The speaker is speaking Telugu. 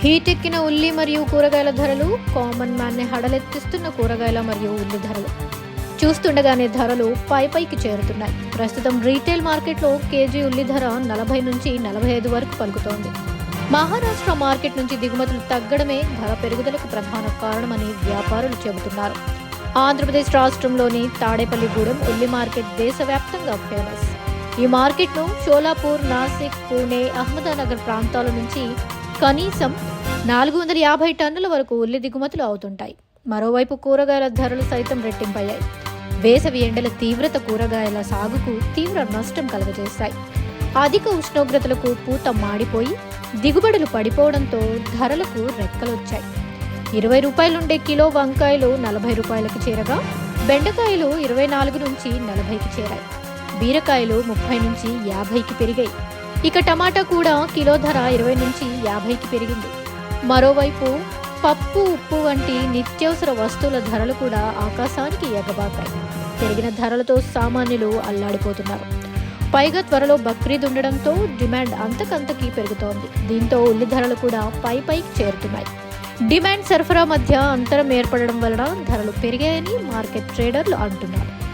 హీటెక్కిన ఉల్లి మరియు కూరగాయల ధరలు కామన్ మ్యాన్ని హడలెత్తిస్తున్న కూరగాయల మరియు ఉల్లి ధరలు. చూస్తుండగానే ధరలు పై పైకి చేరుతున్నాయి. ప్రస్తుతం రీటైల్ మార్కెట్లో కేజీ ఉల్లి ధర నలభై నుంచి నలభై ఐదు వరకు పలుకుతోంది. మహారాష్ట్ర మార్కెట్ నుంచి దిగుమతులు తగ్గడమే ధర పెరుగుదలకు ప్రధాన కారణమని వ్యాపారులు చెబుతున్నారు. ఆంధ్రప్రదేశ్ రాష్ట్రంలోని తాడేపల్లిగూడెం ఉల్లి మార్కెట్ దేశవ్యాప్తంగా ఫేమస్. ఈ మార్కెట్ను షోలాపూర్ నాసిక్ పూణే అహ్మదానగర్ ప్రాంతాల నుంచి కనీసం నాలుగు వందల యాభై టన్నుల వరకు ఉల్లి దిగుమతులు అవుతుంటాయి. మరోవైపు కూరగాయల ధరలు సైతం రెట్టింపయ్యాయి. వేసవి ఎండల తీవ్రత కూరగాయల సాగుకు తీవ్ర నష్టం కలుగజేస్తాయి అధిక ఉష్ణోగ్రతలకు పూత మాడిపోయి దిగుబడులు పడిపోవడంతో ధరలకు రెక్కలొచ్చాయి. ఇరవై రూపాయలుండే కిలో వంకాయలు నలభై రూపాయలకు చేరగా బెండకాయలు ఇరవై నాలుగు నుంచి నలభైకి చేరాయి. బీరకాయలు ముప్పై నుంచి యాభైకి పెరిగాయి. ఇక టమాటా కూడా కిలో ధర ఇరవై నుంచి యాభైకి పెరిగింది. మరోవైపు పప్పు ఉప్పు వంటి నిత్యావసర వస్తువుల ధరలు కూడా ఆకాశానికి ఎగబాకాయి. పెరిగిన ధరలతో సామాన్యులు అల్లాడిపోతున్నారు. పైగా త్వరలో బక్రీద్ ఉండడంతో డిమాండ్ అంతకంతకీ పెరుగుతోంది. దీంతో ఉల్లి ధరలు కూడా పై పైకి చేరుతున్నాయి. డిమాండ్ సరఫరా మధ్య అంతరం ఏర్పడడం వలన ధరలు పెరిగాయని మార్కెట్ ట్రేడర్లు అంటున్నారు.